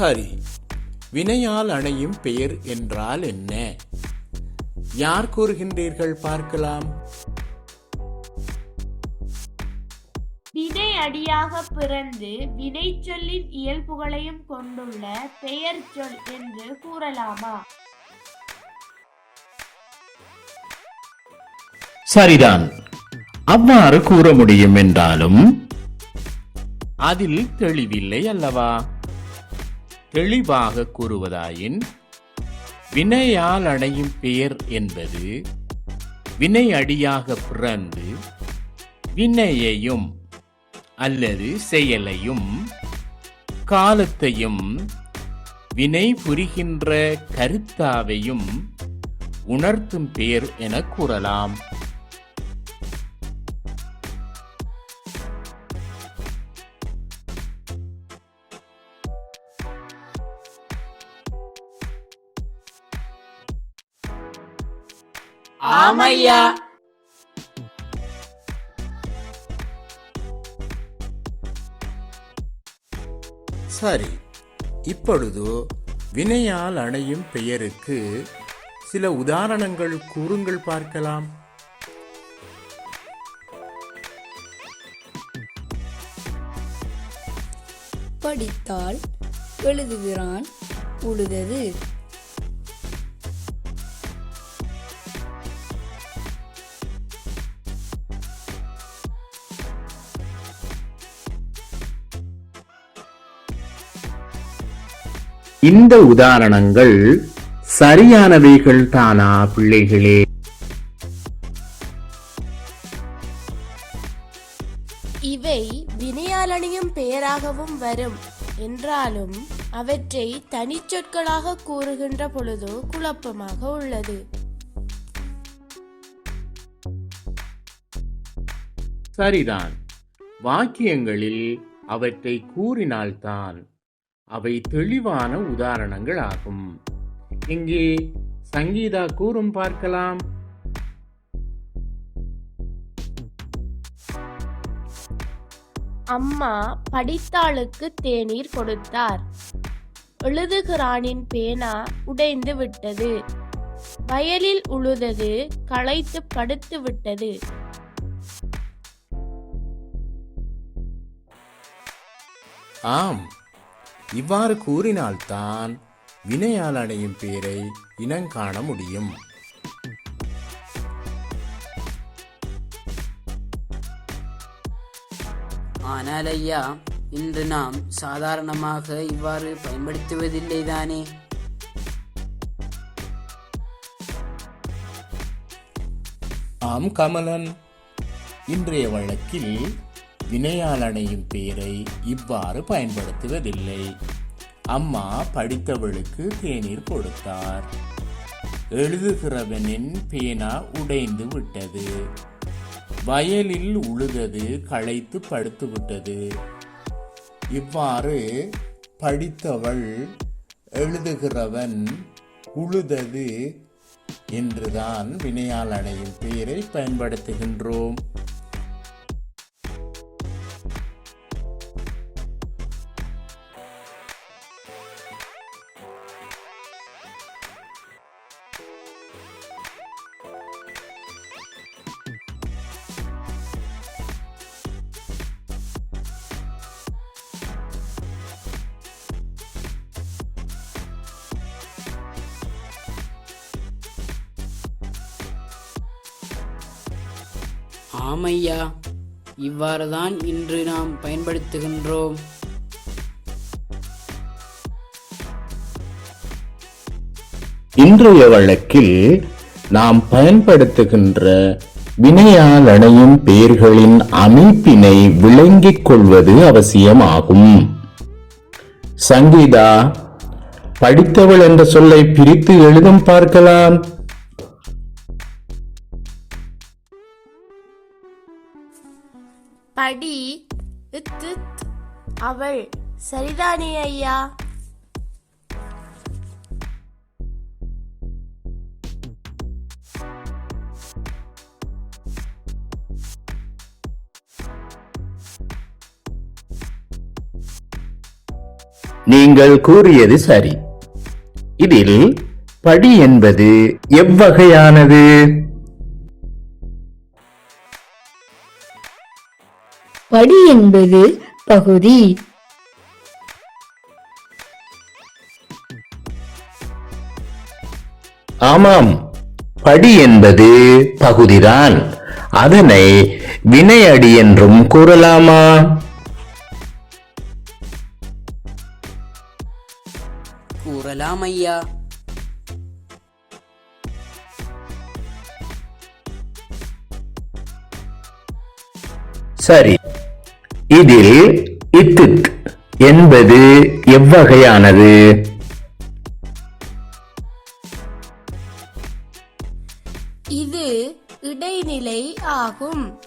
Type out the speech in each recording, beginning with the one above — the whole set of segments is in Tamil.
சரி. வினையால் அணையும் பெயர் என்றால் என்ன? யார் கூறுகின்றீர்கள் பார்க்கலாம். வினை அடியாக பிறந்து வினைச்சொல்லின் இயல்புகளையும் கொண்டுள்ள பெயர் சொல் என்று கூறலாமா? சரிதான். அவ்வாறு கூற முடியும் என்றாலும் அதில் தெளிவில்லை அல்லவா? தெளிவாக கூறுவதாயின் வினையால் அடையும் பெயர் என்பது வினை அடியாக பிறந்து வினையையும் அல்லது செயலையும் காலத்தையும் வினை புரிகின்ற கருத்தாவையும் உணர்த்தும் பெயர் என கூறலாம். ஆமையா சரி இப்பொழுது வினையால் அணையும் பெயருக்கு சில உதாரணங்கள் கூறுங்கள் பார்க்கலாம். படித்தால் எழுதுகிறான் உழுதது. இந்த உதாரணங்கள் சரியானவைகள் தானா பிள்ளைகளே? இவை வினையாலணியும் பெயராகவும் வரும். என்றாலும் அவற்றை தனிச்சொற்களாக கூறுகின்ற பொழுது குழப்பமாக உள்ளது. சரிதான். வாக்கியங்களில் அவற்றை கூறினால்தான் அவை தெளிவான உதாரணங்கள் ஆகும் இங்கே சங்கீதா கூறும் பார்க்கலாம். அம்மா படித்தாளுக்கு தேநீர் கொடுத்தார். எழுதுகிறானின் பேனா உடைந்து விட்டது. வயலில் உழுதது களைத்து படுத்து விட்டது. ஆம் இவ்வாறு கூறினால்தான் வினையால் அடையும் பேரை இனங்காண முடியும். ஆனால் ஐயா இன்று நாம் சாதாரணமாக இவ்வாறு பயன்படுத்துவதில்லை தானே? ஆம் கமலன் இன்றைய வழக்கில் வினையாளனையும் பெயரை இவ்வாறு பயன்படுத்துவதில்லை. அம்மா படித்தவளுக்கு தேநீர் கொடுத்தார். எழுதுகிறவனின் பேனா உடைந்து விட்டது. வயலில் உழுதது களைத்து படுத்து விட்டது. இவ்வாறு படித்தவள் எழுதுகிறவன் உழுதது என்றுதான் வினையாளனையின் பெயரை பயன்படுத்துகின்றோம். ஆமையா இவ்வாறு தான் இன்று நாம் பயன்படுத்துகின்றோம். இன்றைய வழக்கில் நாம் பயன்படுத்துகின்ற வினையால் அணையும் பெயர்களின் அமைப்பினை விளங்கிக் கொள்வது அவசியமாகும். சங்கீதா படித்தவள் என்ற சொல்லை பிரித்து எழுதும் பார்க்கலாம். படி. இத் இத். அவள் சரிதானே ஐயா? நீங்கள் கூறியது சரி. இதில் படி என்பது எவ்வகையானது? படி என்பது பகுதி. ஆமாம் படி என்பது பகுதிதான். அதனை வினையடி என்றும் கூறலாமா? கூறலாம் ஐயா சரி. இதில் இத்தித் என்பது எவ்வகையானது? இது இடைநிலை ஆகும்.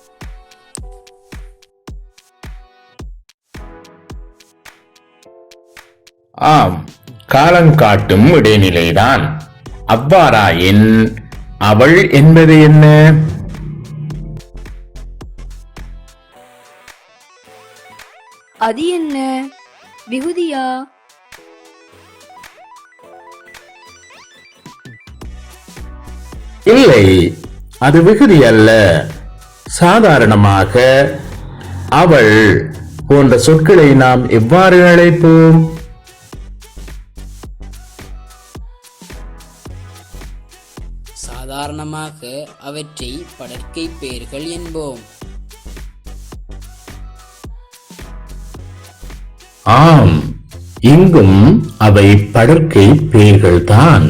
ஆம். காலங்காட்டும் இடைநிலைதான். அவ்வாறாயின் அவள் என்பது என்ன? அது என்ன? விகுதியா? இல்லை அது விகுதி அல்ல. சாதாரணமாக அவள் போன்ற சொற்களை நாம் எவ்வாறு அழைப்போம்? சாதாரணமாக அவற்றை படர்க்கை பெயர்கள் என்போம். ஆம் இங்கும் அவை படற்கை பெயர்கள்தான்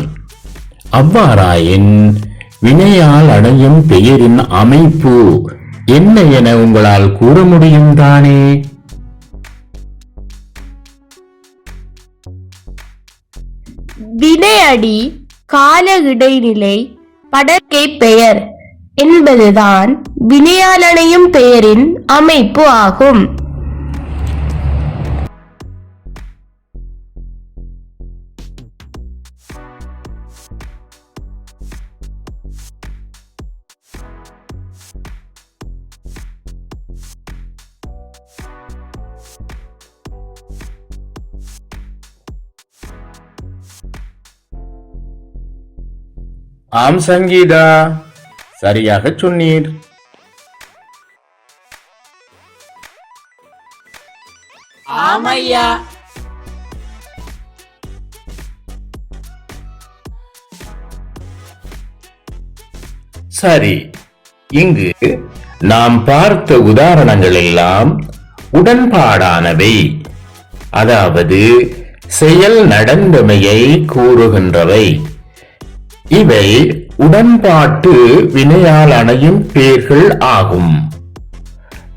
அவ்வாறாயின் வினையால் அடையும் பெயரின் அமைப்பு என்ன என உங்களால் கூற முடியும் தானே? வினையடி கால இடைநிலை படற்கை பெயர் என்பதுதான் வினையாளனையும் பெயரின் அமைப்பு ஆகும். ஆம் சங்கீதா சரியாக சொன்னீர். ஆமையா. சரி இங்கு நாம் பார்த்த உதாரணங்கள் எல்லாம் உடன்பாடானவை. அதாவது செயல் நடந்தமையை கூறுகின்றவை. இவை உடன்பாட்டு வினையால் அணையும் பெயர்கள் ஆகும்.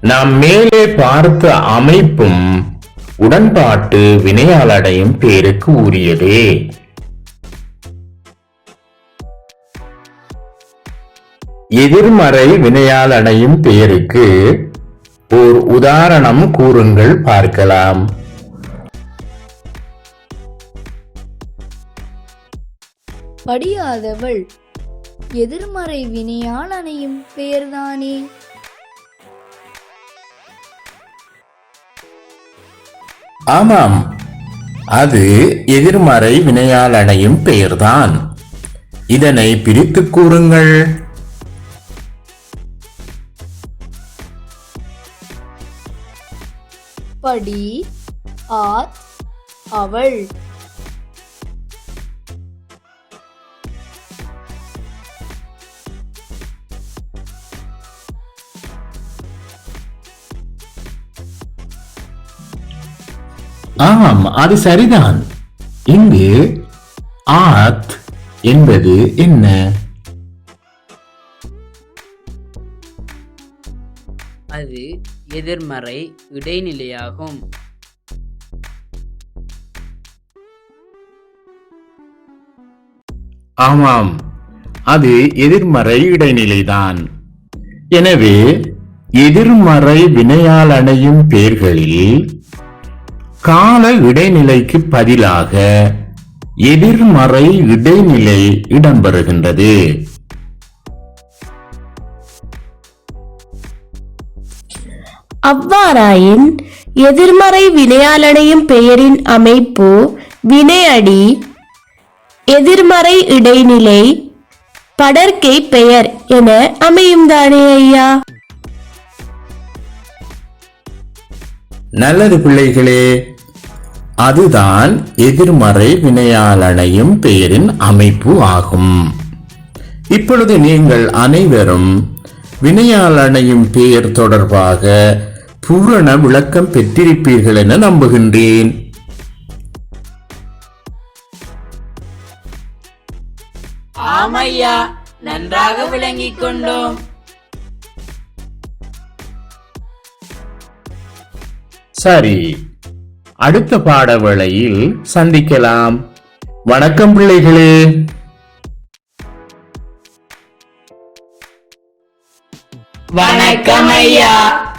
நாம் மேலே பார்த்த அமைப்பும் உடன்பாட்டு வினையால் அடையும் பேருக்கு உரியதே. எதிர்மறை வினையால் அடையும் பெயருக்கு ஓர் உதாரணம் கூறுங்கள் பார்க்கலாம். படியாதவள். எதிர்மறை வினையால் அணையும் பெயர்தானே. ஆமாம் அது எதிர்மறை வினையால் அடையும் பெயர்தான். இதனை பிரித்துக் கூறுங்கள். படி ஆத் அவள். ஆம் அது சரிதான். இங்கு ஆத் என்பது என்ன? அது எதிர்மறை இடைநிலையாகும். ஆமாம் அது எதிர்மறை இடைநிலைதான். எனவே எதிர்மறை வினையால் அணையும் பெயர்களில் கால இடைநிலைக்கு பதிலாக எதிர்மறை இடைநிலை இடம்பெறுகின்றது. அவ்வாறாயின் எதிர்மறை வினையாளனையும் பெயரின் அமைப்பு வினையடி எதிர்மறை இடைநிலை படர்க்கை பெயர் என அமையும் தானே ஐயா? நல்லது பிள்ளைகளே அதுதான் எதிர்மறை வினையாளனையும் பெயரின் அமைப்பு ஆகும். இப்பொழுது நீங்கள் அனைவரும் வினையாளனையும் பெயர் தொடர்பாக பூரண விளக்கம் பெற்றிருப்பீர்கள் என நம்புகின்றேன். ஆமையா நன்றாக விளங்கிக் கொண்டோம். சரி அடுத்த பாட வேளையில் சந்திக்கலாம். வணக்கம் பிள்ளைகளே. வணக்கம் ஐயா.